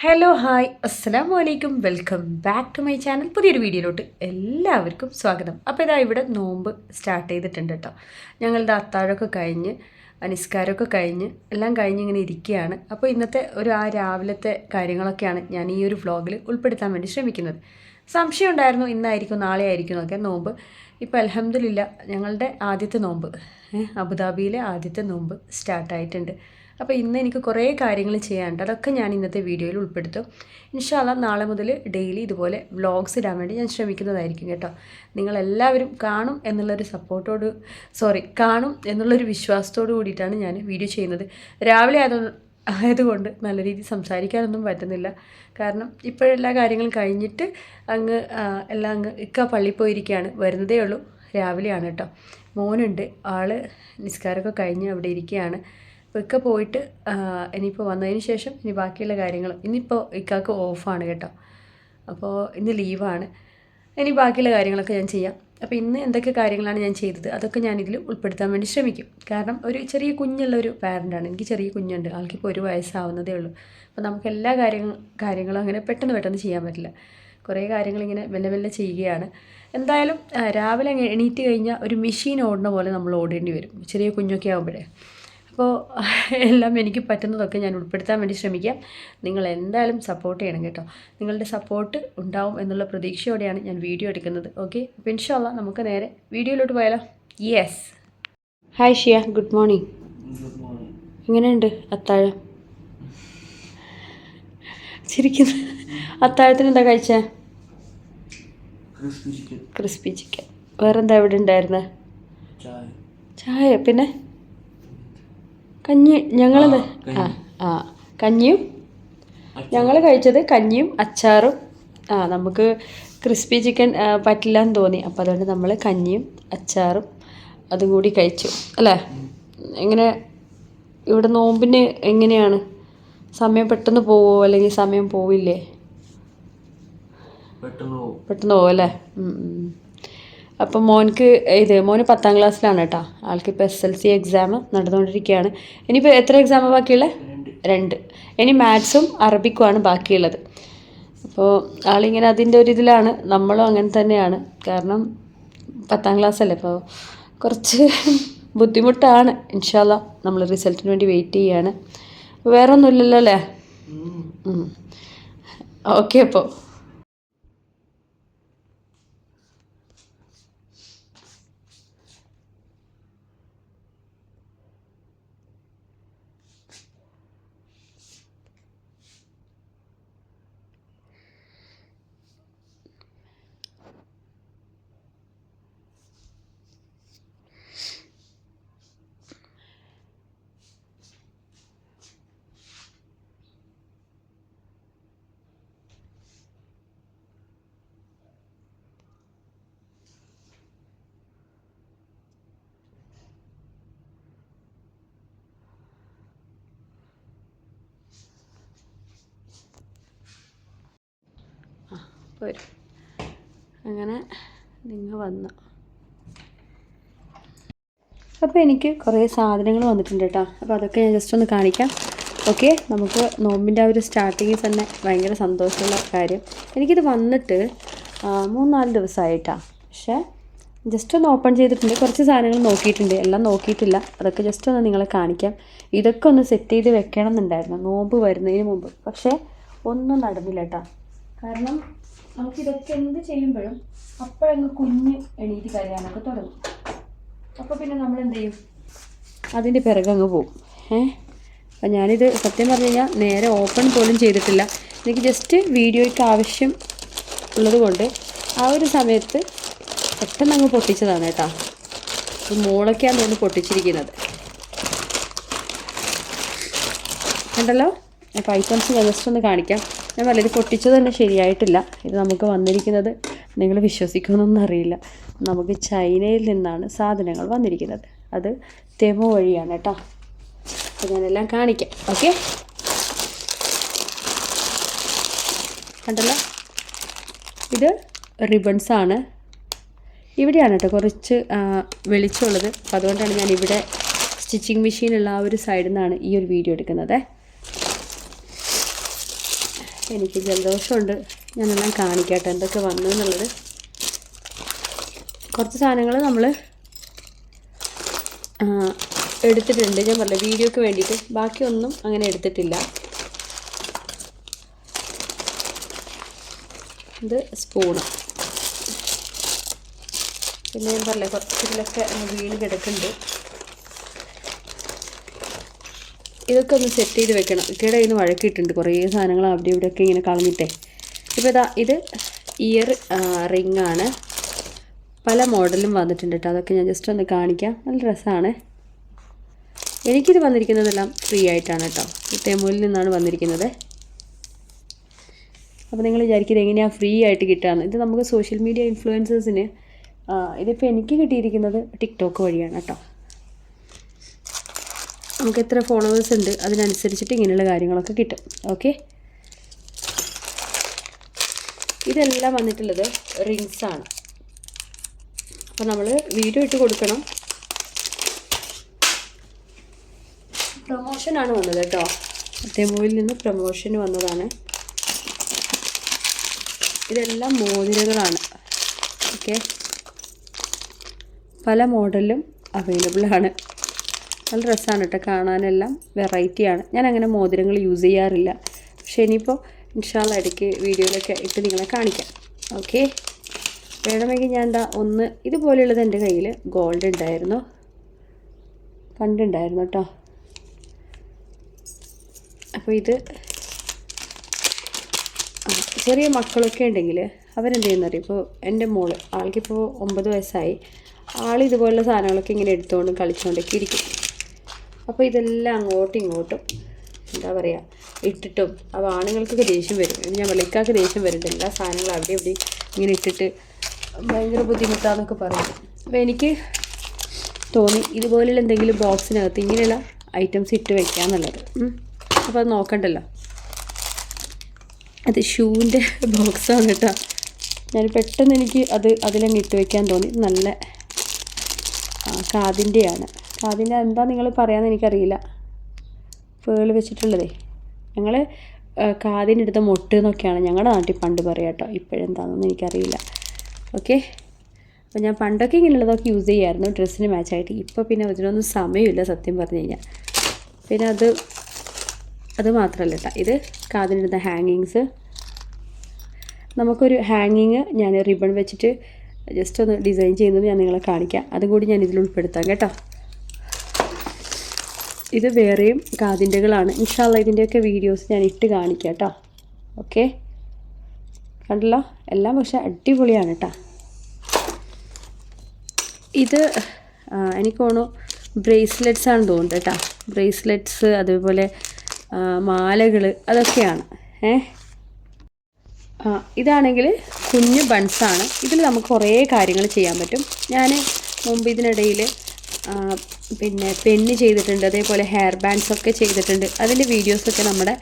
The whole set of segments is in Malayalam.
ഹലോ ഹായ് അസ്സാം വലൈക്കും welcome back to my channel പുതിയൊരു വീഡിയോയിലോട്ട് എല്ലാവർക്കും സ്വാഗതം. അപ്പോൾ ഇതാ ഇവിടെ നോമ്പ് സ്റ്റാർട്ട് ചെയ്തിട്ടുണ്ട് കേട്ടോ ഞങ്ങളുടെ അത്താഴമൊക്കെ കഴിഞ്ഞ് അനുസ്കാരമൊക്കെ കഴിഞ്ഞ് എല്ലാം കഴിഞ്ഞ് ഇങ്ങനെ ഇരിക്കുകയാണ്. അപ്പോൾ ഇന്നത്തെ ഒരു ആ രാവിലത്തെ കാര്യങ്ങളൊക്കെയാണ് ഞാൻ ഈ ഒരു വ്ളോഗിൽ ഉൾപ്പെടുത്താൻ വേണ്ടി ശ്രമിക്കുന്നത്. സംശയം ഉണ്ടായിരുന്നു ഇന്നായിരിക്കും നാളെ ആയിരിക്കും എന്നൊക്കെ നോമ്പ്. ഇപ്പോൾ അലഹമ്മദില്ല ഞങ്ങളുടെ ആദ്യത്തെ നോമ്പ്. അബുദാബിയിലെ ആദ്യത്തെ നോമ്പ് സ്റ്റാർട്ടായിട്ടുണ്ട് അപ്പോൾ ഇന്ന് എനിക്ക് കുറേ കാര്യങ്ങൾ ചെയ്യാനുണ്ട്. അതൊക്കെ ഞാൻ ഇന്നത്തെ വീഡിയോയിൽ ഉൾപ്പെടുത്തും. ഇൻഷാല്ല നാളെ മുതൽ ഡെയിലി ഇതുപോലെ വ്ളോഗ്സ് ഇടാൻ വേണ്ടി ഞാൻ ശ്രമിക്കുന്നതായിരിക്കും കേട്ടോ. നിങ്ങളെല്ലാവരും കാണും എന്നുള്ളൊരു സപ്പോർട്ടോട് സോറി കാണും എന്നുള്ളൊരു വിശ്വാസത്തോട് കൂടിയിട്ടാണ് ഞാൻ വീഡിയോ ചെയ്യുന്നത്. രാവിലെ അത് ആയതുകൊണ്ട് നല്ല രീതിയിൽ സംസാരിക്കാനൊന്നും പറ്റുന്നില്ല. കാരണം ഇപ്പോഴെല്ലാ കാര്യങ്ങളും കഴിഞ്ഞിട്ട് അങ്ങ് എല്ലാം അങ്ങ് ഇക്ക പള്ളിയിൽ പോയിരിക്കുകയാണ്. വരുന്നതേ ഉള്ളൂ. രാവിലെയാണ് കേട്ടോ. മോനുണ്ട്. ആൾ നിസ്കാരമൊക്കെ കഴിഞ്ഞ് അവിടെ ഇരിക്കുകയാണ്. അപ്പോൾ ഇക്ക പോയിട്ട് ഇനിയിപ്പോൾ വന്നതിന് ശേഷം ഇനി ബാക്കിയുള്ള കാര്യങ്ങൾ ഇനിയിപ്പോൾ ഇക്കാക്ക് ഓഫാണ് കേട്ടോ. അപ്പോൾ ഇന്ന് ലീവാണ്. ഇനി ബാക്കിയുള്ള കാര്യങ്ങളൊക്കെ ഞാൻ ചെയ്യാം. അപ്പോൾ ഇന്ന് എന്തൊക്കെ കാര്യങ്ങളാണ് ഞാൻ ചെയ്തത് അതൊക്കെ ഞാൻ ഇതിൽ ഉൾപ്പെടുത്താൻ വേണ്ടി ശ്രമിക്കും. കാരണം ഒരു ചെറിയ കുഞ്ഞുള്ള ഒരു പാരന്റാണ് എനിക്ക് ചെറിയ കുഞ്ഞുണ്ട്. ആൾക്കിപ്പോൾ ഒരു വയസ്സാവുന്നതേ ഉള്ളൂ. അപ്പോൾ നമുക്ക് എല്ലാ കാര്യങ്ങൾ കാര്യങ്ങളും അങ്ങനെ പെട്ടെന്ന് പെട്ടെന്ന് ചെയ്യാൻ പറ്റില്ല. കുറേ കാര്യങ്ങളിങ്ങനെ മെല്ലെ മെല്ലെ ചെയ്യുകയാണ്. എന്തായാലും രാവിലെ എണീറ്റ് കഴിഞ്ഞാൽ ഒരു മെഷീൻ ഓടുന്ന പോലെ നമ്മൾ ഓടേണ്ടി വരും. ചെറിയ കുഞ്ഞൊക്കെ ആകുമ്പോഴേ അപ്പോൾ എല്ലാം എനിക്ക് പറ്റുന്നതൊക്കെ ഞാൻ ഉൾപ്പെടുത്താൻ വേണ്ടി ശ്രമിക്കാം. നിങ്ങൾ എന്തായാലും സപ്പോർട്ട് ചെയ്യണം കേട്ടോ. നിങ്ങളുടെ സപ്പോർട്ട് ഉണ്ടാവും എന്നുള്ള പ്രതീക്ഷയോടെയാണ് ഞാൻ വീഡിയോ എടുക്കുന്നത്. ഓക്കെ അപ്പോൾ ഇൻഷാല്ല നമുക്ക് നേരെ വീഡിയോയിലോട്ട് പോയാലോ? Yes hi Shiya good morning എങ്ങനെയുണ്ട് അത്താഴം? ചിരിക്കുന്നു. അത്താഴത്തിന് എന്താ കഴിച്ചേ? ക്രിസ്പി ചിക്കൻ വേറെന്താ ഇവിടെ ഉണ്ടായിരുന്നത് ചായ. ചായ. പിന്നെ? കഞ്ഞി ഞങ്ങളത് ആ, ആ കഞ്ഞിയും. ഞങ്ങൾ കഴിച്ചത് കഞ്ഞിയും അച്ചാറും. ആ നമുക്ക് ക്രിസ്പി ചിക്കൻ പറ്റില്ല എന്ന് തോന്നി. അപ്പോൾ അതുകൊണ്ട് നമ്മൾ കഞ്ഞിയും അച്ചാറും അതും കൂടി കഴിച്ചു. അല്ലേ? എങ്ങനെ? ഇവിടെ നോമ്പിന് എങ്ങനെയാണ്? സമയം പെട്ടെന്ന് പോവോ? അല്ലെങ്കിൽ സമയം പോവില്ലേ? പെട്ടെന്ന് പോവും. അല്ലേ. അപ്പം മോൻക്ക് ഇത് മോന് പത്താം ക്ലാസ്സിലാണ് കേട്ടോ. ആൾക്ക് ഇപ്പോൾ എസ് എൽ സി എക്സാം നടന്നുകൊണ്ടിരിക്കുകയാണ്. ഇനിയിപ്പോൾ എത്ര എക്സാം ബാക്കിയുള്ളത് രണ്ട്. ഇനി മാത്സും അറബിക്കുമാണ് ബാക്കിയുള്ളത്. അപ്പോൾ ആളിങ്ങനെ അതിന്റെ ഒരു ഇതിലാണ്. നമ്മളും അങ്ങനെ തന്നെയാണ്. കാരണം പത്താം ക്ലാസ് അല്ലേ അപ്പോൾ കുറച്ച് ബുദ്ധിമുട്ടാണ്. ഇൻഷാല്ല നമ്മൾ റിസൾട്ടിന് വേണ്ടി വെയിറ്റ് ചെയ്യാണ്. വേറെ ഒന്നുമില്ലല്ലോ അല്ലേ ഓക്കെ അപ്പോൾ പോരും അങ്ങനെ നിങ്ങൾ വന്നു. അപ്പോൾ എനിക്ക് കുറേ സാധനങ്ങൾ വന്നിട്ടുണ്ട് കേട്ടോ. അപ്പോൾ അതൊക്കെ ഞാൻ ജസ്റ്റ് ഒന്ന് കാണിക്കാം. ഓക്കെ നമുക്ക് നോമ്പിന്റെ ആ ഒരു സ്റ്റാർട്ടിങ്ങിൽ തന്നെ ഭയങ്കര സന്തോഷമുള്ള കാര്യം. എനിക്കിത് വന്നിട്ട് മൂന്നാൽ ദിവസമായിട്ടാണ് പക്ഷേ ജസ്റ്റ് ഒന്ന് ഓപ്പൺ ചെയ്തിട്ടുണ്ട്. കുറച്ച് സാധനങ്ങൾ നോക്കിയിട്ടുണ്ട്. എല്ലാം നോക്കിയിട്ടില്ല. അതൊക്കെ ജസ്റ്റ് ഒന്ന് നിങ്ങളെ കാണിക്കാം. ഇതൊക്കെ ഒന്ന് സെറ്റ് ചെയ്ത് വെക്കണം എന്നുണ്ടായിരുന്നു നോമ്പ് വരുന്നതിന് മുമ്പ്. പക്ഷേ ഒന്നും നടന്നില്ല കേട്ടോ. കാരണം നമുക്കിതൊക്കെ എന്ത് ചെയ്യുമ്പോഴും അപ്പോഴങ്ങ് കുഞ്ഞ് എണീറ്റ് കരയാനൊക്കെ തുടങ്ങും. അപ്പോൾ പിന്നെ നമ്മൾ എന്ത് ചെയ്യും? അതിന്റെ പിറകങ്ങ് പോകും ഏ? അപ്പം ഞാനിത് സത്യം പറഞ്ഞു കഴിഞ്ഞാൽ നേരെ ഓപ്പൺ പോലും ചെയ്തിട്ടില്ല. എനിക്ക് ജസ്റ്റ് വീഡിയോയ്ക്ക് ആവശ്യം ഉള്ളത് കൊണ്ട് ആ ഒരു സമയത്ത് പെട്ടെന്ന് അങ്ങ് പൊട്ടിച്ചതാണ് കേട്ടോ. മോളൊക്കെയാണ് തോന്നുന്നു പൊട്ടിച്ചിരിക്കുന്നത്. കണ്ടല്ലോ? അപ്പോൾ ഐറ്റംസ് ഞാൻ ജസ്റ്റ് ഒന്ന് കാണിക്കാം. ഞാൻ പലരും പൊട്ടിച്ചത് തന്നെ ശരിയായിട്ടില്ല. ഇത് നമുക്ക് വന്നിരിക്കുന്നത് നിങ്ങൾ വിശ്വസിക്കുമെന്നൊന്നും അറിയില്ല. നമുക്ക് ചൈനയിൽ നിന്നാണ് സാധനങ്ങൾ വന്നിരിക്കുന്നത്. അത് തെമു വഴിയാണ് കേട്ടോ. അപ്പോൾ ഞാനെല്ലാം കാണിക്കാം. ഓക്കെ? കണ്ടല്ലോ? ഇത് റിബൺസ് ആണ്. ഇവിടെയാണ് കേട്ടോ കുറച്ച് വെളിച്ചമുള്ളത്. അപ്പോൾ അതുകൊണ്ടാണ് ഞാൻ ഇവിടെ സ്റ്റിച്ചിങ് മെഷീനുള്ള ആ ഒരു സൈഡിൽ നിന്നാണ് ഈ ഒരു വീഡിയോ എടുക്കുന്നത്. എനിക്ക് ജലദോഷമുണ്ട്. ഞാനെല്ലാം കാണിക്കട്ടെ എന്തൊക്കെ വന്നു എന്നുള്ളത്. കുറച്ച് സാധനങ്ങൾ നമ്മൾ എടുത്തിട്ടുണ്ട്. ഞാൻ പറഞ്ഞ വീഡിയോക്ക് വേണ്ടിയിട്ട്. ബാക്കിയൊന്നും അങ്ങനെ എടുത്തിട്ടില്ല. ഇത് സ്പൂണ്. പിന്നെ ഞാൻ പറഞ്ഞ കുറച്ചിലൊക്കെ വീണ് കിടക്കുന്നുണ്ട്. ഇതൊക്കെ ഒന്ന് സെറ്റ് ചെയ്ത് വെക്കണം. ഇക്കയുടെ കയ്യിൽ നിന്ന് വഴക്കിയിട്ടുണ്ട്. കുറേ സാധനങ്ങൾ അവിടെ ഇവിടെ ഒക്കെ ഇങ്ങനെ കളഞ്ഞിട്ടേ. ഇപ്പോൾ ഇതാ ഇത് ഇയർ റിംഗ് ആണ്. പല മോഡലും വന്നിട്ടുണ്ട് കേട്ടോ അതൊക്കെ ഞാൻ ജസ്റ്റ് ഒന്ന് കാണിക്കാം. നല്ല രസമാണ് എനിക്കിത് വന്നിരിക്കുന്നതെല്ലാം ഫ്രീ ആയിട്ടാണ് കേട്ടോ തെമുലിൽ നിന്നാണ് വന്നിരിക്കുന്നത്. അപ്പോൾ നിങ്ങൾ വിചാരിക്കുന്നത് എങ്ങനെയാണ് ഫ്രീ ആയിട്ട് കിട്ടുകയെന്ന് ഇത് നമുക്ക് സോഷ്യൽ മീഡിയ ഇൻഫ്ലുവൻസേഴ്സിന് ഇതിപ്പോൾ എനിക്ക് കിട്ടിയിരിക്കുന്നത് ടിക്ടോക്ക് വഴിയാണ് കേട്ടോ നമുക്ക് എത്ര ഫോളോവേഴ്സ് ഉണ്ട് അതിനനുസരിച്ചിട്ട് ഇങ്ങനെയുള്ള കാര്യങ്ങളൊക്കെ കിട്ടും. ഓക്കെ ഇതെല്ലാം വന്നിട്ടുള്ളത് റിങ്സ് ആണ്. അപ്പോൾ നമ്മൾ വീഡിയോ ഇട്ട് കൊടുക്കണം. പ്രൊമോഷനാണ് വന്നത് കേട്ടോ. തെമുവിൽ നിന്ന് പ്രൊമോഷൻ വന്നതാണ്. ഇതെല്ലാം മോതിരകളാണ്. ഓക്കെ പല മോഡലും അവൈലബിൾ ആണ്. നല്ല രസമാണ് കേട്ടോ കാണാനെല്ലാം. വെറൈറ്റിയാണ് ഞാൻ അങ്ങനെ മോതിരങ്ങൾ യൂസ് ചെയ്യാറില്ല. പക്ഷേ ഇനിയിപ്പോൾ ഇൻഷാല്ല ഇടയ്ക്ക് വീഡിയോയിലൊക്കെ ഇട്ട് നിങ്ങളെ കാണിക്കാം. ഓക്കെ വേണമെങ്കിൽ ഞാൻ എന്താ ഒന്ന് ഇതുപോലെയുള്ളത് എന്റെ കയ്യിൽ ഗോൾഡ് ഉണ്ടായിരുന്നു പണ്ടുണ്ടായിരുന്നു കേട്ടോ. അപ്പോൾ ഇത് ചെറിയ മക്കളൊക്കെ ഉണ്ടെങ്കിൽ അവരെന്ത് ചെയ്യുന്നറിയും ഇപ്പോൾ എന്റെ മോൾ ആൾക്കിപ്പോൾ ഒമ്പത് വയസ്സായി. ആൾ ഇതുപോലുള്ള സാധനങ്ങളൊക്കെ ഇങ്ങനെ എടുത്തുകൊണ്ട് കളിച്ചുകൊണ്ടൊക്കെ ഇരിക്കും. അപ്പോൾ ഇതെല്ലാം അങ്ങോട്ടും ഇങ്ങോട്ടും എന്താ പറയുക ഇട്ടിട്ടും അപ്പോൾ ആണുങ്ങൾക്കൊക്കെ ദേഷ്യം വരും. ഞാൻ വെള്ളിക്കാർക്ക് ദേഷ്യം വരുന്നുണ്ട് എല്ലാ സാധനങ്ങളും അവിടെ ഇവിടെ ഇങ്ങനെ ഇട്ടിട്ട് ഭയങ്കര ബുദ്ധിമുട്ടാന്നൊക്കെ പറയും. അപ്പോൾ എനിക്ക് തോന്നി ഇതുപോലെയുള്ള എന്തെങ്കിലും ബോക്സിനകത്ത് ഇങ്ങനെയുള്ള ഐറ്റംസ് ഇട്ട് വെക്കാന്നുള്ളത്. ഉം. അപ്പോൾ അത് നോക്കണ്ടല്ലോ. അത് ഷൂവിന്റെ ബോക്സാണ് കേട്ടോ. ഞാൻ പെട്ടെന്ന് എനിക്ക് അത് അതിലങ്ങ് ഇട്ട് വെക്കാൻ തോന്നി. നല്ല ആ, കാതിന്റെയാണ് അതിന്റെ എന്താ നിങ്ങൾ പറയാമെന്ന് എനിക്കറിയില്ല. പേൾ വെച്ചിട്ടുള്ളതേ. ഞങ്ങൾ കാതിന്റെ അടുത്ത് മൊട്ട് എന്നൊക്കെയാണ് ഞങ്ങളുടെ നാട്ടിൽ പണ്ട് പറയുക കേട്ടോ ഇപ്പോഴെന്താണെന്ന് എനിക്കറിയില്ല. ഓക്കെ? അപ്പോൾ ഞാൻ പണ്ടൊക്കെ ഇങ്ങനെയുള്ളതൊക്കെ യൂസ് ചെയ്യായിരുന്നു. ഡ്രസ്സിന് മാച്ചായിട്ട്. ഇപ്പോൾ പിന്നെ അതിനൊന്നും സമയമില്ല സത്യം പറഞ്ഞു കഴിഞ്ഞാൽ പിന്നെ അത് അത് മാത്രമല്ല കേട്ടോ ഇത് കാതിനിടുന്ന ഹാങ്ങിങ്സ്. നമുക്കൊരു ഹാങ്ങിങ് ഞാൻ റിബൺ വെച്ചിട്ട് ജസ്റ്റ് ഒന്ന് ഡിസൈൻ ചെയ്യുന്നത് ഞാൻ നിങ്ങളെ കാണിക്കാം. അതും കൂടി ഞാൻ ഇതിൽ ഉൾപ്പെടുത്താം കേട്ടോ. ഇത് വേറെയും കാതിന്റെകളാണ് ഇൻഷാല്ല ഇതിന്റെയൊക്കെ വീഡിയോസ് ഞാൻ ഇട്ട് കാണിക്കാം കേട്ടോ ഓക്കെ? കണ്ടല്ലോ? എല്ലാം പക്ഷേ അടിപൊളിയാണ് കേട്ടോ ഇത് എനിക്ക് തോന്നുന്നു ബ്രേസ്ലെറ്റ്സ് ആണ് തോന്നുന്നത് കേട്ടോ ബ്രേസ്ലെറ്റ്സ് അതേപോലെ മാലകൾ അതൊക്കെയാണ്. ഏ? ഇതാണെങ്കിൽ കുഞ്ഞ് ബൺസാണ്. ഇതിൽ നമുക്ക് കുറേ കാര്യങ്ങൾ ചെയ്യാൻ പറ്റും. ഞാൻ മുമ്പ് ഇതിനിടയിൽ പിന്നെ പെണ്ണ് ചെയ്തിട്ടുണ്ട് അതേപോലെ ഹെയർ ബാൻഡ്സ് ഒക്കെ ചെയ്തിട്ടുണ്ട്. അതിന്റെ വീഡിയോസൊക്കെ നമ്മുടെ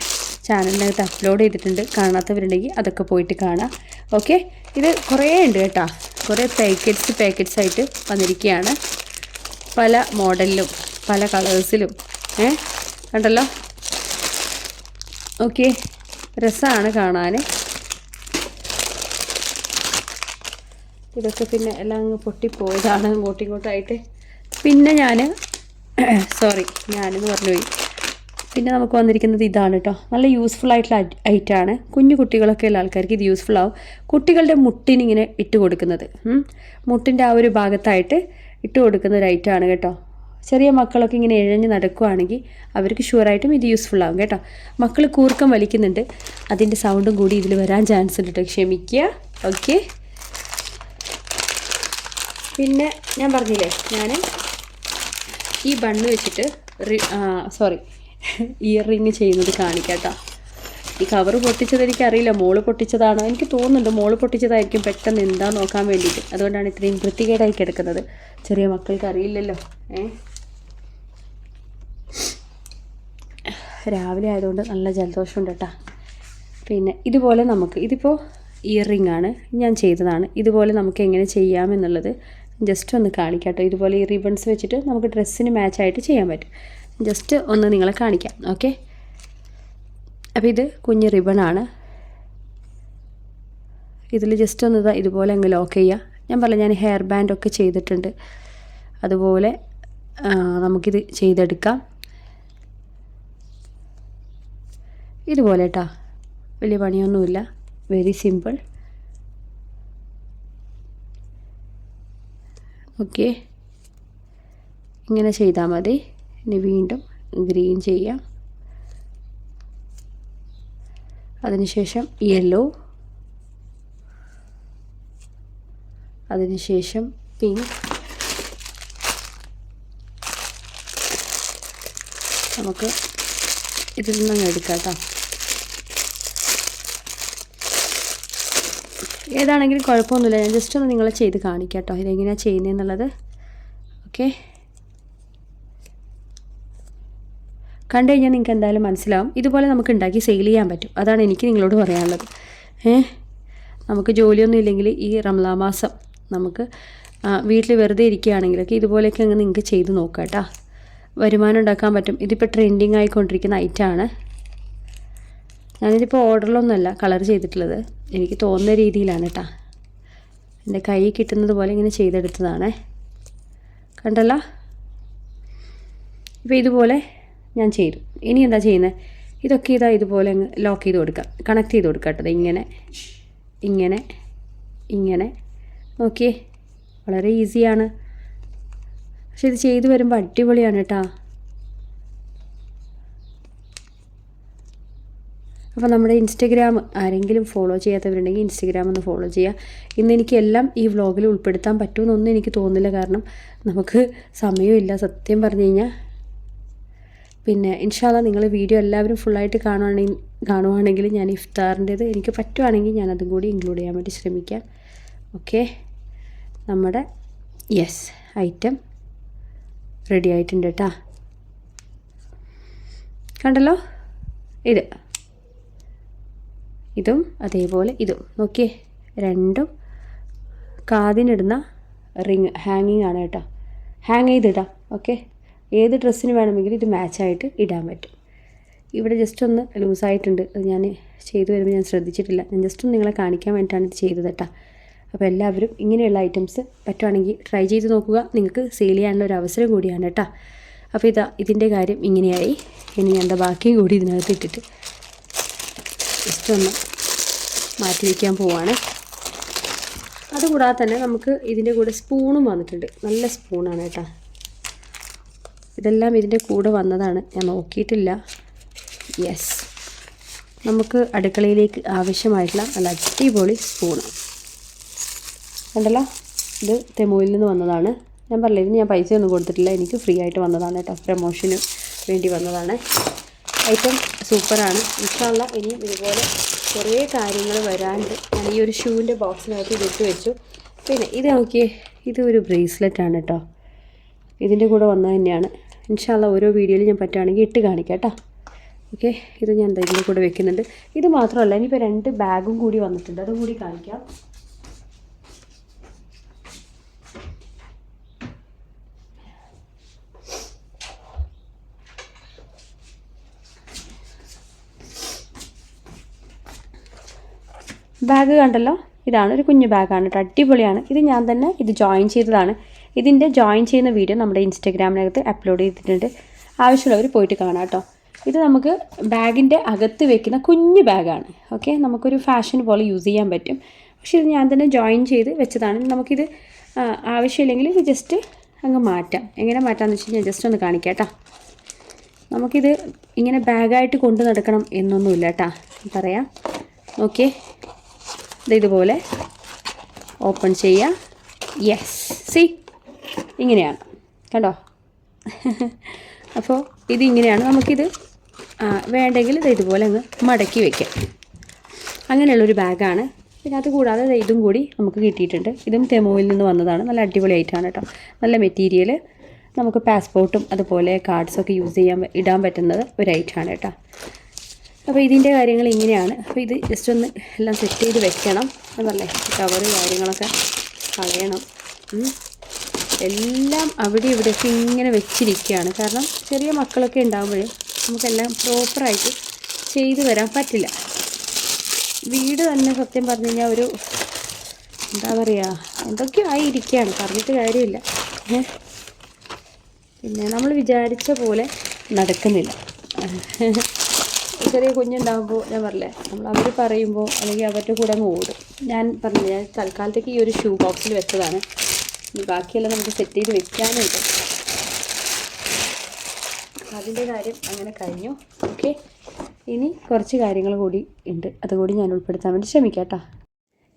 ചാനലിനകത്ത് അപ്ലോഡ് ചെയ്തിട്ടുണ്ട്. കാണാത്തവരുണ്ടെങ്കിൽ അതൊക്കെ പോയിട്ട് കാണാം. ഓക്കെ ഇത് കുറേ ഉണ്ട് കേട്ടോ. കുറേ പാക്കറ്റ്സ് പാക്കറ്റ്സ് ആയിട്ട് വന്നിരിക്കുകയാണ്. പല മോഡലിലും പല കളേഴ്സിലും ഏ? കണ്ടല്ലോ? ഓക്കെ രസമാണ് കാണാൻ ഇതൊക്കെ പിന്നെ എല്ലാം അങ്ങ് പൊട്ടിപ്പോയതാണ്. അങ്ങോട്ടും ഇങ്ങോട്ടായിട്ട് പിന്നെ ഞാൻ സോറി ഞാനെന്ന് പറഞ്ഞുപോയി പിന്നെ നമുക്ക് വന്നിരിക്കുന്നത് ഇതാണ് കേട്ടോ നല്ല യൂസ്ഫുൾ ആയിട്ടുള്ള ഐറ്റാണ്. കുഞ്ഞു കുട്ടികളൊക്കെ ഉള്ള ആൾക്കാർക്ക് ഇത് യൂസ്ഫുൾ ആവും. കുട്ടികളുടെ മുട്ടിനിങ്ങനെ ഇട്ട് കൊടുക്കുന്നത്. മുട്ടിന്റെ ആ ഒരു ഭാഗത്തായിട്ട് ഇട്ട് കൊടുക്കുന്ന ഒരു ഐറ്റാണ് കേട്ടോ. ചെറിയ മക്കളൊക്കെ ഇങ്ങനെ ഇഴഞ്ഞ് നടക്കുകയാണെങ്കിൽ അവർക്ക് ഷുവറായിട്ടും ഇത് യൂസ്ഫുൾ ആവും കേട്ടോ. മക്കൾ കൂർക്കം വലിക്കുന്നുണ്ട്. അതിന്റെ സൗണ്ടും കൂടി ഇതിൽ വരാൻ ചാൻസ് ഉണ്ട് കേട്ടോ ക്ഷമിക്കുക ഓക്കെ പിന്നെ ഞാൻ പറഞ്ഞില്ലേ ഞാൻ ഈ ബണ്ണ് വെച്ചിട്ട് സോറി ഇയർ റിങ് ചെയ്യുന്നത് കാണിക്കാട്ടോ. ഈ കവർ പൊട്ടിച്ചത് എനിക്കറിയില്ല മോൾ പൊട്ടിച്ചതാണോ? എനിക്ക് തോന്നുന്നുണ്ട് മോൾ പൊട്ടിച്ചതായിരിക്കും പെട്ടെന്ന് എന്താ നോക്കാൻ വേണ്ടിയിട്ട്. അതുകൊണ്ടാണ് ഇത്രയും വൃത്തികേടായി കിടക്കുന്നത്. ചെറിയ മക്കൾക്ക് അറിയില്ലല്ലോ രാവിലെ ആയതുകൊണ്ട് നല്ല ജലദോഷമുണ്ട് കേട്ടോ പിന്നെ ഇതുപോലെ നമുക്ക് ഇതിപ്പോൾ ഇയർ ആണ് ഞാൻ ചെയ്തതാണ്. ഇതുപോലെ നമുക്ക് എങ്ങനെ ചെയ്യാമെന്നുള്ളത് ജസ്റ്റ് ഒന്ന് കാണിക്കാം കേട്ടോ ഇതുപോലെ ഈ റിബൺസ് വെച്ചിട്ട് നമുക്ക് ഡ്രസ്സിന് മാച്ചായിട്ട് ചെയ്യാൻ പറ്റും. ജസ്റ്റ് ഒന്ന് നിങ്ങളെ കാണിക്കാം. ഓക്കെ അപ്പോൾ ഇത് കുഞ്ഞ് റിബണാണ് ഇതിൽ ജസ്റ്റ് ഒന്ന് ഇതാ ഇതുപോലെ അങ്ങ് ലോക്ക് ചെയ്യുക ഞാൻ പറഞ്ഞ ഞാൻ ഹെയർ ബാൻഡൊക്കെ ചെയ്തിട്ടുണ്ട്. അതുപോലെ നമുക്കിത് ചെയ്തെടുക്കാം. ഇതുപോലെ കേട്ടോ വലിയ പണിയൊന്നുമില്ല. Very simple okay. ഇങ്ങനെ ചെയ്താൽ മതി. ഇനി വീണ്ടും ഗ്രീൻ ചെയ്യാം. അതിനുശേഷം യെല്ലോ. അതിനുശേഷം പിങ്ക്. നമുക്ക് ഇതിൽ നിന്ന് എടുക്കാം കേട്ടോ. ഏതാണെങ്കിലും കുഴപ്പമൊന്നുമില്ല. ഞാൻ ജസ്റ്റ് ഒന്ന് നിങ്ങളെ ചെയ്ത് കാണിക്കാം കേട്ടോ. ഇതെങ്ങനെയാണ് ചെയ്യുന്നതെന്നുള്ളത് ഓക്കെ കണ്ടു കഴിഞ്ഞാൽ നിങ്ങൾക്ക് എന്തായാലും മനസ്സിലാവും. ഇതുപോലെ നമുക്ക് ഉണ്ടാക്കി സെയിൽ ചെയ്യാൻ പറ്റും. അതാണ് എനിക്ക് നിങ്ങളോട് പറയാനുള്ളത്. ഏ? നമുക്ക് ജോലിയൊന്നും ഇല്ലെങ്കിൽ ഈ റംലാ മാസം നമുക്ക് വീട്ടിൽ വെറുതെ ഇരിക്കുകയാണെങ്കിലൊക്കെ ഇതുപോലെയൊക്കെ അങ്ങ് നിങ്ങൾക്ക് ചെയ്ത് നോക്കാം കേട്ടോ. വരുമാനം ഉണ്ടാക്കാൻ പറ്റും. ഇതിപ്പോൾ ട്രെൻഡിങ് ആയിക്കൊണ്ടിരിക്കുന്ന ഐറ്റമാണ് ഞാനിതിപ്പോൾ ഓർഡറിലൊന്നുമല്ല കളർ ചെയ്തിട്ടുള്ളത്. എനിക്ക് തോന്നുന്ന രീതിയിലാണ് കേട്ടോ എന്റെ കൈ കിട്ടുന്നത് പോലെ ഇങ്ങനെ ചെയ്തെടുത്തതാണേ. കണ്ടല്ലോ? ഇപ്പോൾ ഇതുപോലെ ഞാൻ ചെയ്തു. ഇനി എന്താ ചെയ്യുന്നത് ഇതൊക്കെ ഇതാ ഇതുപോലെ ലോക്ക് ചെയ്ത് കൊടുക്കാം. കണക്ട് ചെയ്ത് കൊടുക്കാം കേട്ടോ ഇങ്ങനെ ഇങ്ങനെ ഇങ്ങനെ. നോക്കിയേ വളരെ ഈസിയാണ് പക്ഷെ ഇത് ചെയ്തു വരുമ്പോൾ അടിപൊളിയാണ് കേട്ടോ അപ്പോൾ നമ്മുടെ ഇൻസ്റ്റഗ്രാം ആരെങ്കിലും ഫോളോ ചെയ്യാത്തവരുണ്ടെങ്കിൽ ഇൻസ്റ്റഗ്രാം ഒന്ന് ഫോളോ ചെയ്യുക ഇന്ന് എനിക്കെല്ലാം ഈ വ്ലോഗിൽ ഉൾപ്പെടുത്താൻ പറ്റുമെന്നൊന്നും എനിക്ക് തോന്നുന്നില്ല. കാരണം നമുക്ക് സമയമില്ല സത്യം പറഞ്ഞു കഴിഞ്ഞാൽ പിന്നെ ഇൻഷാല്ല നിങ്ങൾ വീഡിയോ എല്ലാവരും ഫുള്ളായിട്ട് കാണുവാണെങ്കിൽ കാണുവാണെങ്കിൽ ഞാൻ ഇഫ്താറിന്റേത് എനിക്ക് പറ്റുവാണെങ്കിൽ ഞാൻ അതും കൂടി ഇൻക്ലൂഡ് ചെയ്യാൻ വേണ്ടി ശ്രമിക്കാം. ഓക്കെ നമ്മുടെ യെസ് ഐറ്റം റെഡി ആയിട്ടുണ്ട് കേട്ടോ കണ്ടല്ലോ? ഇത്. ഇതും അതേപോലെ ഇതും. നോക്കിയേ രണ്ടും കാതിനിടുന്ന റിങ് ഹാങ്ങിങ് ആണ് കേട്ടോ. ഹാങ് ചെയ്തിടാം ഓക്കെ ഏത് ഡ്രസ്സിന് വേണമെങ്കിലും ഇത് മാച്ചായിട്ട് ഇടാൻ പറ്റും. ഇവിടെ ജസ്റ്റ് ഒന്ന് ലൂസായിട്ടുണ്ട് അത് ഞാൻ ചെയ്തു വരുമ്പോൾ ഞാൻ ശ്രദ്ധിച്ചിട്ടില്ല. ഞാൻ ജസ്റ്റ് ഒന്ന് നിങ്ങളെ കാണിക്കാൻ വേണ്ടിയിട്ടാണ് ഇത് ചെയ്തത് കേട്ടോ. അപ്പോൾ എല്ലാവരും ഇങ്ങനെയുള്ള ഐറ്റംസ് പറ്റുവാണെങ്കിൽ ട്രൈ ചെയ്ത് നോക്കുക. നിങ്ങൾക്ക് സെയിൽ ചെയ്യാനുള്ള ഒരു അവസരം കൂടിയാണ് കേട്ടോ. അപ്പോൾ ഇതാ ഇതിന്റെ കാര്യം ഇങ്ങനെയായി. ഇനി ഞാൻ എന്താ ബാക്കിയും കൂടി ഇതിനകത്ത് ഇട്ടിട്ട് ജസ്റ്റ് ഒന്ന് മാറ്റി വയ്ക്കാൻ പോവാണ്. അതുകൂടാതെ തന്നെ നമുക്ക് ഇതിന്റെ കൂടെ സ്പൂണും വന്നിട്ടുണ്ട്. നല്ല സ്പൂണാണ് കേട്ടോ. ഇതെല്ലാം ഇതിന്റെ കൂടെ വന്നതാണ്. ഞാൻ നോക്കിയിട്ടില്ല. യെസ് നമുക്ക് അടുക്കളയിലേക്ക് ആവശ്യമായിട്ടുള്ള നല്ല അടിപൊളി സ്പൂണ്. കണ്ടല്ലോ? ഇത് തെമുവിൽ നിന്ന് വന്നതാണ്. ഞാൻ പറഞ്ഞില്ല ഇതിന് ഞാൻ പൈസ ഒന്നും കൊടുത്തിട്ടില്ല. എനിക്ക് ഫ്രീ ആയിട്ട് വന്നതാണ് കേട്ടോ. പ്രമോഷന് വേണ്ടി വന്നതാണ്. ഐറ്റം സൂപ്പറാണ്. ഇൻഷാല്ല ഇനിയും ഇതുപോലെ കുറേ കാര്യങ്ങൾ വരാണ്ട് ഞാൻ ഈ ഒരു ഷൂവിന്റെ ബോക്സിനകത്ത് ഇതിട്ട് വെച്ചു. പിന്നെ ഇത് നോക്കിയേ ഇത് ഒരു ബ്രേസ്ലെറ്റ് ആണ് കേട്ടോ ഇതിന്റെ കൂടെ വന്നത് തന്നെയാണ്. ഇൻഷാല്ല ഓരോ വീഡിയോയിൽ ഞാൻ പറ്റുകയാണെങ്കിൽ ഇട്ട് കാണിക്കാം കേട്ടോ ഓക്കെ ഇത് ഞാൻ ഇതിന്റെ കൂടെ വെക്കുന്നുണ്ട്. ഇത് മാത്രമല്ല ഇനിയിപ്പോൾ രണ്ട് ബാഗും കൂടി വന്നിട്ടുണ്ട്. അതും കൂടി കാണിക്കാം. ബാഗ് കണ്ടല്ലോ? ഇതാണ് ഒരു കുഞ്ഞു ബാഗാണ് കേട്ടോ അടിപൊളിയാണ്. ഇത് ഞാൻ തന്നെ ഇത് ജോയിൻ ചെയ്തതാണ്. ഇതിന്റെ ജോയിൻ ചെയ്യുന്ന വീഡിയോ നമ്മുടെ ഇൻസ്റ്റഗ്രാമിനകത്ത് അപ്ലോഡ് ചെയ്തിട്ടുണ്ട്. ആവശ്യമുള്ളവർ പോയിട്ട് കാണാം കേട്ടോ ഇത് നമുക്ക് ബാഗിന്റെ അകത്ത് വെക്കുന്ന കുഞ്ഞു ബാഗാണ് ഓക്കെ നമുക്കൊരു ഫാഷൻ പോലെ യൂസ് ചെയ്യാൻ പറ്റും. പക്ഷേ ഇത് ഞാൻ തന്നെ ജോയിൻ ചെയ്ത് വെച്ചതാണ്. നമുക്കിത് ആവശ്യമില്ലെങ്കിൽ ഇത് ജസ്റ്റ് അങ്ങ് മാറ്റാം. എങ്ങനെ മാറ്റാമെന്ന് വെച്ച് കഴിഞ്ഞാൽ ജസ്റ്റ് ഒന്ന് കാണിക്കാം കേട്ടോ നമുക്കിത് ഇങ്ങനെ ബാഗായിട്ട് കൊണ്ടു നടക്കണം എന്നൊന്നുമില്ല കേട്ടോ പറയാം. ഓക്കെ ഇതുപോലെ ഓപ്പൺ ചെയ്യുക യെസ് സി ഇങ്ങനെയാണ്. കണ്ടോ? അപ്പോൾ ഇതിങ്ങനെയാണ് നമുക്കിത് വേണ്ടെങ്കിൽ ഇത് ഇതുപോലെ അങ്ങ് മടക്കി വയ്ക്കാം അങ്ങനെയുള്ളൊരു ബാഗാണ്. അത് കൂടാതെ ഇതും കൂടി നമുക്ക് കിട്ടിയിട്ടുണ്ട്. ഇതും തെമുവിൽ നിന്ന് വന്നതാണ്. നല്ല അടിപൊളി ആയിട്ടാണ് കേട്ടോ. നല്ല മെറ്റീരിയൽ നമുക്ക് പാസ്പോർട്ടും അതുപോലെ കാർഡ്സൊക്കെ യൂസ് ചെയ്യാൻ ഇടാൻ പറ്റുന്നത് ഒരു ഐറ്റാണ് കേട്ടോ. അപ്പോൾ ഇതിന്റെ കാര്യങ്ങൾ ഇങ്ങനെയാണ്. അപ്പോൾ ഇത് ജസ്റ്റ് ഒന്ന് എല്ലാം സെറ്റ് ചെയ്ത് വെക്കണം. എന്നല്ലേ കവറ് കാര്യങ്ങളൊക്കെ കളയണം. എല്ലാം അവിടെ ഇവിടെയൊക്കെ ഇങ്ങനെ വെച്ചിരിക്കുകയാണ്. കാരണം ചെറിയ മക്കളൊക്കെ ഉണ്ടാകുമ്പോഴേ നമുക്കെല്ലാം പ്രോപ്പറായിട്ട് ചെയ്തു വരാൻ പറ്റില്ല. വീട് തന്നെ സത്യം പറഞ്ഞു കഴിഞ്ഞാൽ ഒരു എന്താ പറയുക എന്തൊക്കെയോ ആയിരിക്കുകയാണ് പറഞ്ഞിട്ട് കാര്യമില്ല. പിന്നെ നമ്മൾ വിചാരിച്ച പോലെ നടക്കുന്നില്ല. ചെറിയ കുഞ്ഞുണ്ടാകുമ്പോൾ ഞാൻ പറഞ്ഞില്ലേ നമ്മൾ അവർ പറയുമ്പോൾ അല്ലെങ്കിൽ അവരുടെ കൂടെ അങ്ങ് ഓടും. ഞാൻ പറഞ്ഞില്ല ഞാൻ തൽക്കാലത്തേക്ക് ഈ ഒരു ഷൂ ബോക്സിൽ വെച്ചതാണ്. ഇനി ബാക്കിയെല്ലാം നമുക്ക് സെറ്റ് ചെയ്ത് വെക്കാനുണ്ട്. അതിന്റെ കാര്യം അങ്ങനെ കഴിഞ്ഞു. ഓക്കെ ഇനി കുറച്ച് കാര്യങ്ങൾ കൂടി ഉണ്ട്. അതുകൂടി ഞാൻ ഉൾപ്പെടുത്താൻ വേണ്ടി ശ്രമിക്കാം കേട്ടോ.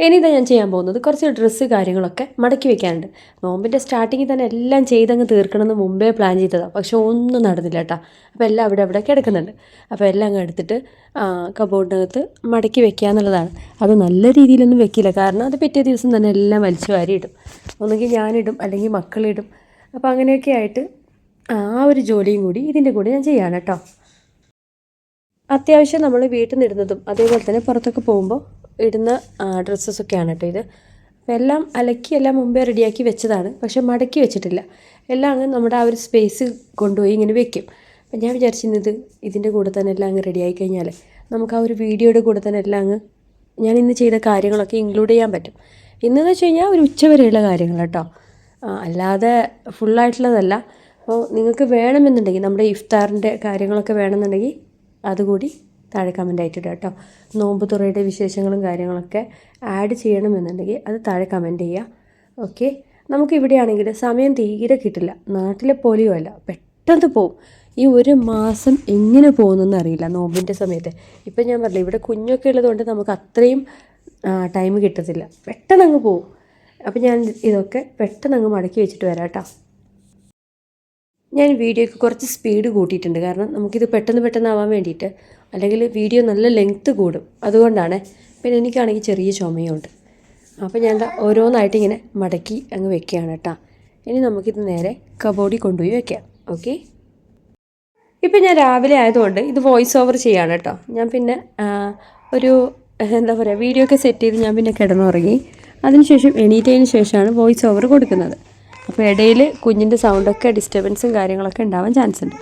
ഇനി ഇതാ ഞാൻ ചെയ്യാൻ പോകുന്നത് കുറച്ച് ഡ്രസ്സ് കാര്യങ്ങളൊക്കെ മടക്കി വെക്കാനുണ്ട്. നോമ്പിന്റെ സ്റ്റാർട്ടിങ്ങിൽ തന്നെ എല്ലാം ചെയ്തങ്ങ് തീർക്കണമെന്ന് മുമ്പേ പ്ലാൻ ചെയ്തതാണ് പക്ഷെ ഒന്നും നടന്നില്ല കേട്ടോ. അപ്പോൾ എല്ലാം അവിടെ അവിടെ കിടക്കുന്നുണ്ട്. അപ്പോൾ എല്ലാം അങ്ങ് എടുത്തിട്ട് കബോർഡിനകത്ത് മടക്കി വെക്കുക എന്നുള്ളതാണ്. അത് നല്ല രീതിയിലൊന്നും വെക്കില്ല. കാരണം അത് പിറ്റേ ദിവസം തന്നെ എല്ലാം വലിച്ചു വാരിയിടും ഒന്നുകിൽ ഞാനിടും അല്ലെങ്കിൽ മക്കളിടും. അപ്പോൾ അങ്ങനെയൊക്കെ ആയിട്ട് ആ ഒരു ജോലിയും കൂടി ഇതിന്റെ കൂടെ ഞാൻ ചെയ്യാണ് കേട്ടോ. അത്യാവശ്യം നമ്മൾ വീട്ടിൽ നിന്നിടുന്നതും അതേപോലെ തന്നെ പുറത്തൊക്കെ പോകുമ്പോൾ ഇടുന്ന ഡ്രസ്സസൊക്കെയാണ് കേട്ടോ ഇത്. അപ്പോൾ എല്ലാം അലക്കി എല്ലാം മുമ്പേ റെഡിയാക്കി വെച്ചതാണ്. പക്ഷെ മടക്കി വെച്ചിട്ടില്ല. എല്ലാം അങ്ങ് നമ്മുടെ ആ ഒരു സ്പേസ് കൊണ്ടുപോയി ഇങ്ങനെ വെക്കും. അപ്പം ഞാൻ വിചാരിച്ചിരുന്നത് ഇതിന്റെ കൂടെ തന്നെ എല്ലാം അങ്ങ് റെഡിയായി കഴിഞ്ഞാൽ നമുക്ക് ആ ഒരു വീഡിയോയുടെ കൂടെ തന്നെ എല്ലാം അങ്ങ് ഞാൻ ഇന്ന് ചെയ്ത കാര്യങ്ങളൊക്കെ ഇൻക്ലൂഡ് ചെയ്യാൻ പറ്റും. ഇന്നെന്ന് വെച്ച് കഴിഞ്ഞാൽ ഒരു ഉച്ചവരെയുള്ള കാര്യങ്ങൾ കേട്ടോ. അല്ലാതെ ഫുള്ളായിട്ടുള്ളതല്ല അപ്പോൾ നിങ്ങൾക്ക് വേണമെന്നുണ്ടെങ്കിൽ നമ്മുടെ ഇഫ്താറിന്റെ കാര്യങ്ങളൊക്കെ വേണമെന്നുണ്ടെങ്കിൽ അതുകൂടി താഴെ കമന്റ് ആയിട്ട് ഇടുക കേട്ടോ നോമ്പ് തുറയുടെ വിശേഷങ്ങളും കാര്യങ്ങളൊക്കെ ആഡ് ചെയ്യണമെന്നുണ്ടെങ്കിൽ അത് താഴെ കമന്റ് ചെയ്യുക ഓക്കെ നമുക്കിവിടെയാണെങ്കിൽ സമയം തീരെ കിട്ടില്ല. നാട്ടിലെ പോലെയോ അല്ല. പെട്ടെന്ന് പോവും. ഈ ഒരു മാസം എങ്ങനെ പോകുന്നെന്ന് അറിയില്ല നോമ്പിന്റെ സമയത്ത്. ഇപ്പം ഞാൻ പറഞ്ഞില്ല ഇവിടെ കുഞ്ഞൊക്കെ ഉള്ളതുകൊണ്ട് നമുക്ക് അത്രയും ടൈം കിട്ടത്തില്ല. പെട്ടെന്ന് അങ്ങ് പോവും. അപ്പം ഞാൻ ഇതൊക്കെ പെട്ടെന്ന് അങ്ങ് മടക്കി വെച്ചിട്ട് വരാം കേട്ടോ. ഞാൻ വീഡിയോയ്ക്ക് കുറച്ച് സ്പീഡ് കൂട്ടിയിട്ടുണ്ട്. കാരണം നമുക്കിത് പെട്ടെന്ന് പെട്ടെന്ന് ആവാൻ വേണ്ടിയിട്ട് അല്ലെങ്കിൽ വീഡിയോ നല്ല ലെങ്ത്ത് കൂടും. അതുകൊണ്ടാണ്. പിന്നെ എനിക്കാണെങ്കിൽ ചെറിയ ചുമയുണ്ട്. അപ്പോൾ ഞാൻ ഓരോന്നായിട്ട് ഇങ്ങനെ മടക്കി അങ്ങ് വെക്കുകയാണ് കേട്ടോ. ഇനി നമുക്കിത് നേരെ കബോഡി കൊണ്ടുപോയി വെക്കാം. ഓക്കെ? ഇപ്പം ഞാൻ രാവിലെ ആയതുകൊണ്ട് ഇത് വോയിസ് ഓവർ ചെയ്യാണ് കേട്ടോ. ഞാൻ പിന്നെ ഒരു എന്താ പറയുക വീഡിയോ ഒക്കെ സെറ്റ് ചെയ്ത് ഞാൻ പിന്നെ കിടന്നുറങ്ങി. അതിനുശേഷം എണീറ്റതിന് ശേഷമാണ് വോയിസ് ഓവർ കൊടുക്കുന്നത്. അപ്പോൾ ഇടയിൽ കുഞ്ഞിന്റെ സൗണ്ടൊക്കെ ഡിസ്റ്റർബൻസും കാര്യങ്ങളൊക്കെ ഉണ്ടാവാൻ ചാൻസ് ഉണ്ട്.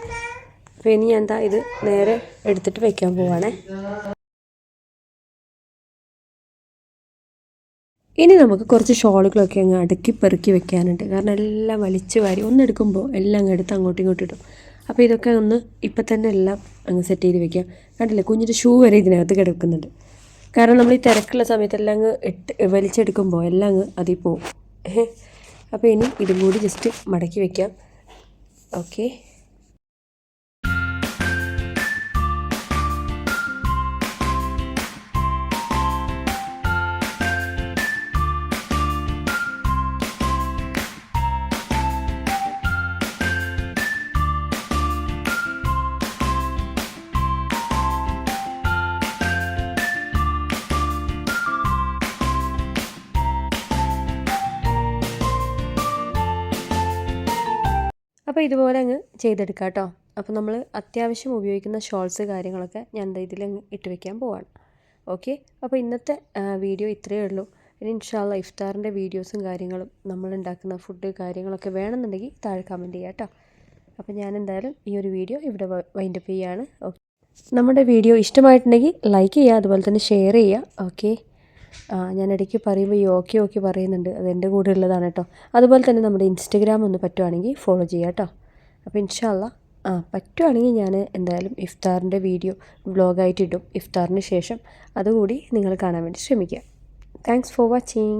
അപ്പോൾ ഇനി ഞാൻ എന്താ ഇത് നേരെ എടുത്തിട്ട് വയ്ക്കാൻ പോവാണേ. ഇനി നമുക്ക് കുറച്ച് ഷോളുകളൊക്കെ അങ്ങ് അടുക്കി പെറുക്കി വെക്കാനുണ്ട്. കാരണം എല്ലാം വലിച്ചു വാരി ഒന്നെടുക്കുമ്പോൾ എല്ലാം അങ്ങ് എടുത്ത് അങ്ങോട്ടും ഇങ്ങോട്ടും ഇടും. അപ്പോൾ ഇതൊക്കെ ഒന്ന് ഇപ്പം തന്നെ എല്ലാം അങ്ങ് സെറ്റ് ചെയ്ത് വെക്കാം. കണ്ടില്ലേ? കുഞ്ഞിന്റെ ഷൂ വരെ ഇതിനകത്ത് കിടക്കുന്നുണ്ട്. കാരണം നമ്മൾ ഈ തിരക്കുള്ള സമയത്തെല്ലാം അങ്ങ് ഇട്ട് വലിച്ചെടുക്കുമ്പോൾ എല്ലാം അങ്ങ് അതിൽ പോവും. അപ്പോൾ ഇനി ഇതും കൂടി ജസ്റ്റ് മടക്കി വെക്കാം. ഓക്കെ അപ്പോൾ ഇതുപോലെ അങ്ങ് ചെയ്തെടുക്കാം കേട്ടോ അപ്പോൾ നമ്മൾ അത്യാവശ്യം ഉപയോഗിക്കുന്ന ഷോൾസ് കാര്യങ്ങളൊക്കെ ഞാൻ ഇതിൽ ഇട്ട് വെക്കാൻ പോവാണ്. ഓക്കെ? അപ്പോൾ ഇന്നത്തെ വീഡിയോ ഇത്രയേ ഉള്ളൂ. ഇനി ഇൻഷാല്ല ഇഫ്താറിന്റെ വീഡിയോസും കാര്യങ്ങളും നമ്മൾ ഉണ്ടാക്കുന്ന ഫുഡ് കാര്യങ്ങളൊക്കെ വേണമെന്നുണ്ടെങ്കിൽ താഴെ കമന്റ് ചെയ്യാം കേട്ടോ അപ്പോൾ ഞാൻ എന്തായാലും ഈ ഒരു വീഡിയോ ഇവിടെ വൈൻഡപ്പ് ചെയ്യുകയാണ് ഓക്കെ? നമ്മുടെ വീഡിയോ ഇഷ്ടമായിട്ടുണ്ടെങ്കിൽ ലൈക്ക് ചെയ്യുക അതുപോലെ തന്നെ ഷെയർ ചെയ്യുക. ഓക്കെ? ഞാൻ ഇടയ്ക്ക് പറയുമ്പോൾ ഈ ഓക്കെ ഓക്കെ പറയുന്നുണ്ട്. അത് എന്റെ കൂടെ ഉള്ളതാണ് കേട്ടോ. അതുപോലെ തന്നെ നമ്മുടെ ഇൻസ്റ്റഗ്രാം ഒന്ന് പറ്റുവാണെങ്കിൽ ഫോളോ ചെയ്യുക കേട്ടോ. അപ്പോൾ ഇൻഷാല്ല ആ പറ്റുവാണെങ്കിൽ ഞാൻ എന്തായാലും ഇഫ്താറിന്റെ വീഡിയോ വ്ളോഗായിട്ട് ഇടും. ഇഫ്താറിന് ശേഷം അതുകൂടി നിങ്ങൾ കാണാൻ വേണ്ടി ശ്രമിക്കുക. Thanks for watching